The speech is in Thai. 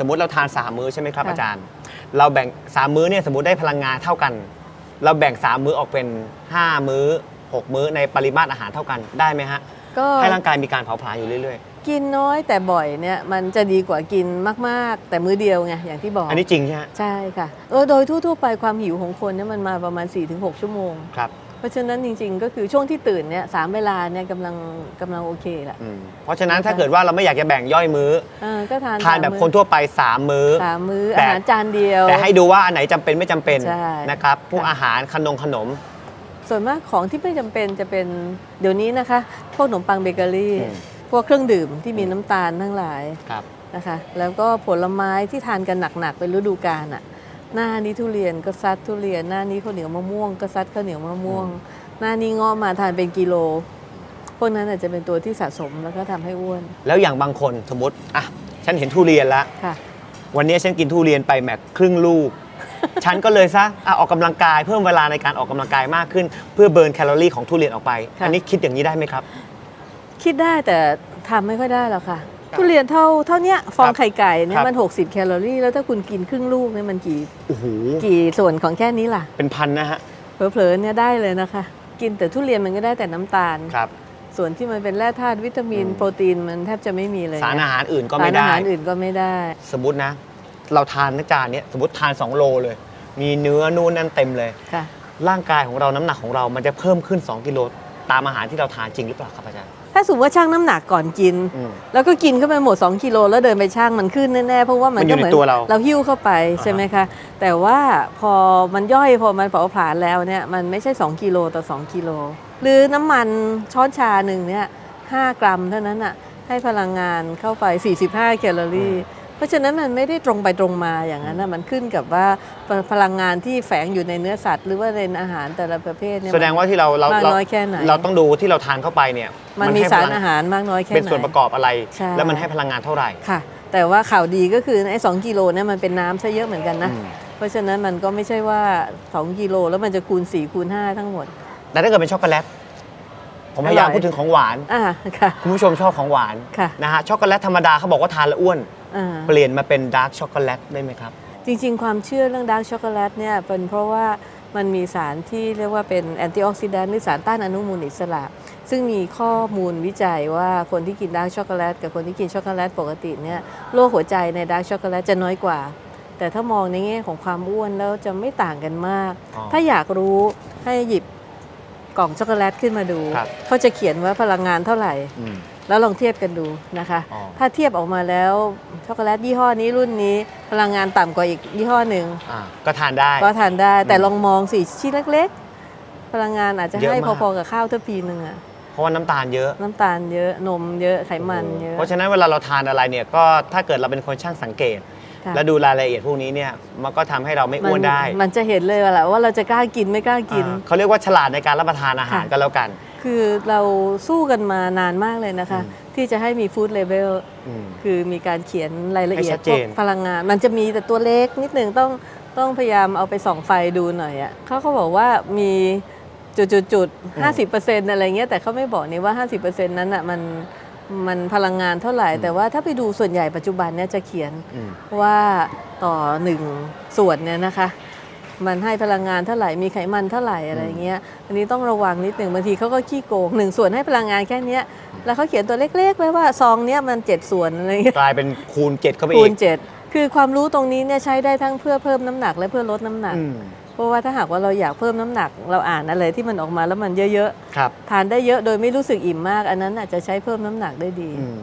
สมมติเราทานสามมื้อใช่ไหมครับค่ะอาจารย์ เราแบ่งสามมื้อเนี่ยสมมติได้พลังงานเท่ากัน เราแบ่งสามมื้อออกเป็นห้ามื้อหกมื้อในปริมาตรอาหารเท่ากันได้ไหมฮะก็ให้ร่างกายมีการเผาผลาญอยู่เรื่อยกินน้อยแต่บ่อยเนี่ยมันจะดีกว่ากินมากๆ แต่มื้อเดียวไงอย่างที่บอกๆอันนี้จริงใช่ไหมฮะใช่ค่ะเออโดยทั่วๆไปความหิวของคนเนี่ยมันมาประมาณ 4-6 ชั่วโมง ครับ เพราะฉะนั้นจริง ๆ ก็คือช่วงที่ตื่นเนี่ยสามเวลาเนี่ยกำลังกำลังโอเคแหละ อืมเพราะฉะนั้นถ้าเกิดว่าเราไม่อยากจะแบ่งย่อยมื้อ เออก็ทานทานแบบสมคนทั่วไปสามมื้อ สามมื้อแต่ อาหารจานเดียว แต่ให้ดูว่าอันไหนจำเป็นไม่จำเป็นใช่ นะครับพวกค่ะอาหารขนมขนม ส่วนมากของที่ไม่จำเป็นจะเป็นเดี๋ยวนี้นะคะ พวกขนมปังเบเกอรี่ อืม พวกเครื่องดื่มที่มีน้ำตาลทั้งหลายครับ นะคะ แล้วก็ผลไม้ที่ทานกันหนัก ๆ เป็นฤดูกาลอะ หน้านี้ทุเรียนก็ซัดทุเรียน หน้านี้ข้าวเหนียวมะม่วง ก็ซัดข้าวเหนียวมะม่วง หน้านี้เงาะมาทานเป็นกิโล พวกนั้นอาจจะเป็นตัวที่สะสมแล้วก็ทำให้อ้วนแล้วอย่างบางคนสมมติอะฉันเห็นทุเรียนแล้วค่ะ วันนี้ฉันกินทุเรียนไปแม็กครึ่งลูก ฉันก็เลยซะอะออกกำลังกายเพิ่มเวลาในการออกกำลังกายมากขึ้น เพื่อเบิร์นแคลอรี่ของทุเรียนออกไป ค่ะ อันนี้คิดอย่างนี้ได้ไหมครับ คิดได้แต่ทำไม่ค่อยได้หรอกค่ะ ทุเรียนเท่าเท่าเนี้ยฟองไข่ไก่เนี่ครัยบ มัน 60 แคลอรี่ แล้วถ้าคุณกินครึ่งลูกเนี่ยมันกี่โอ้โหกี่ส่วนของแค่นี้ล่ะ เป็นพันนะฮะเผลอๆเนี่ยได้เลยนะคะ กินแต่ทุเรียนมันก็ได้แต่น้ำตาล ครับ ส่วนที่มันเป็นแร่ธาตุวิตามิน อืม โปรตีนมันแทบจะไม่มีเลยนะสารอาหารอื่นก็ไม่สารอาได้ หารอื่นก็ไม่ได้ สมมตินะ เราทานจานเนี้ยสมมติทาน 2 โลเลย มีเนื้อนู่นนั่นเต็มเลย ค่ะ ร่างกายของเราน้ำหนักของเรามันจะเพิ่มขึ้น 2 กิโลตามอาหารที่เราทานจริงหรือเปล่าครับอาจารย์ ถ้าสมมติว่าชั่งน้ำหนักก่อนกิน อืม แล้วก็กินเข้าไปหมด 2กิโลแล้วเดินไปช่างมันขึ้นแน่ๆเพราะว่ามันมันอยู่ก็เหมือนในตัวเราเราหิ้วเข้าไปใช่ไหมคะ แต่ว่าพอมันย่อยพอมันเผาผลาญแล้วเนี่ยมันไม่ใช่ 2กิโลต่อ 2กิโลหรือน้ำมันช้อนชาหนึ่งเนี่ย5กรัมเท่านั้นอะให้พลังงานเข้าไป 45 แคลอรี่ เพราะฉะนั้นมันไม่ได้ตรงไปตรงมาอย่างนั้นนะมันขึ้นกับว่าพพลังงานที่แฝงอยู่ในเนื้อสัตว์ หรือว่าในอาหารแต่ละประเภทเนี่ยแสดงว่าที่เราเรามากเราน้อยแค่ไหนเราต้องดูที่เราทานเข้าไปเนี่ยมันมีให้สารพลังอาหารมากน้อยแค่ไหนเป็นส่วนประกอบอะไรใช่แล้วมันให้พลังงานเท่าไหร่ค่ะ แต่ว่าข่าวดีก็คือไอ้สกิโลเนี่ยมันเป็นน้ำซะเยอะเหมือนกันนะอืมเพราะฉะนั้นมันก็ไม่ใช่ว่า 2 กิโลแล้วมันจะคูณ4คูณ5ทั้งหมดแต่ถ้าเกิดเป็นช็อกโกแลต ผมพยายามอร่อยพูดถึงของหวาน อ่าค่ะ คุณผู้ชมชอบของหวานค่ะ นะฮะช็อกโกแลตธรรมดาเขาบอกว่าทานแล้วอ้วน อ่า เปลี่ยนมาเป็นดาร์กช็อกโกแลตได้ไหมครับ จริงๆ ความเชื่อเรื่องดาร์กช็อกโกแลตเนี่ยเป็นเพราะว่ามันมีสารที่เรียกว่าเป็นแอนตี้ออกซิแดนต์หรือสารต้านอนุมูลอิสระ ซึ่งมีข้อมูลวิจัยว่าคนที่กินดาร์กช็อกโกแลตกับคนที่กินช็อกโกแลตปกติเนี่ยโรคหัวใจในดาร์กช็อกโกแลตจะน้อยกว่า แต่ถ้ามองในแง่ของความอ้วนแล้วจะไม่ต่างกันมาก อ๋อ ถ้าอยากรู้ให้หยิบ กล่องช็อกโกแลตขึ้นมาดู ครับเขาจะเขียนว่าพลังงานเท่าไหร่ อืม แล้วลองเทียบกันดูนะคะ อ๋อ ถ้าเทียบออกมาแล้วช็อกโกแลตยี่ห้อนี้รุ่นนี้พลังงานต่ำกว่าอีกยี่ห้อหนึ่งอ่าก็ทานได้ ก็ทานได้แต่อืมลองมองสิชิ้นเล็ก ๆ พลังงานอาจจะเยอะให้มาก พอๆกับข้าวทัพพีหนึ่งอะเพราะว่าน้ำตาลเยอะ น้ำตาลเยอะนมเยอะไขมันเยอะ เพราะฉะนั้นเวลาเราทานอะไรเนี่ยก็ถ้าเกิดเราเป็นคนช่างสังเกต ค่ะ และดูรายละเอียดพวกนี้เนี่ยมันก็ทำให้เราไม่อ้วนได้มันจะเห็นเลยว่าแหละว่าเราจะกล้ากินไม่กล้ากิน อ่าเขาเรียกว่าฉลาดในการรับประทานอาหารค่ะ ก็แล้วกัน คือเราสู้กันมานานมากเลยนะคะ อืมที่จะให้มีฟู้ดเลเวลอืม คือมีการเขียนรายละเอียให้ชัดดเจพวกนพลังงาน มันจะมีแต่ตัวเล็กนิดหนึ่งต้องต้องพยายามเอาไปส่องไฟดูหน่อยอะ่ะเขาเขาบอกว่ามีจุดจุดจุดห้าสิบเปอร์เซ็นต์อะไรเงี้ยแต่เขาไม่บอกนี่ว่าห้าสิบเปอร์เซ็นต์นั้นอะมัน มันพลังงานเท่าไหร่ แต่ว่าถ้าไปดูส่วนใหญ่ปัจจุบันเนี่ยจะเขียนอืม ว่าต่อหนึ่งส่วนเนี่ยนะคะ มันให้พลังงานเท่าไหร่มีไขมันเท่าไหร่อะไรเงี้ยอันนี้ต้องระวังนิดหนึ่งบางทีเขาก็ขี้โกงหนึ่งส่วนให้พลังงานแค่เนี้ยแล้วเขาเขียนตัวเล็กๆไว้ว่าซองเนี้ยมันเจ็ดส่วนอะไรเงี้ยกลายเป็นคูณเจ็ดเข้าไปคูอีณกเจ็ดคือความรู้ตรงนี้เนี่ยใช้ได้ทั้งเพื่อเพิ่มน้ำหนักและเพื่อลดน้ำหนัก อืม เพราะว่าถ้าหากว่าเราอยากเพิ่มน้ำหนัก เราอ่านอะไรที่มันออกมาแล้วมันเยอะครับๆทานได้เยอะโดยไม่รู้สึกอิ่มมาก อันนั้นอาจจะใช้เพิ่มน้ำหนักได้ดีอืม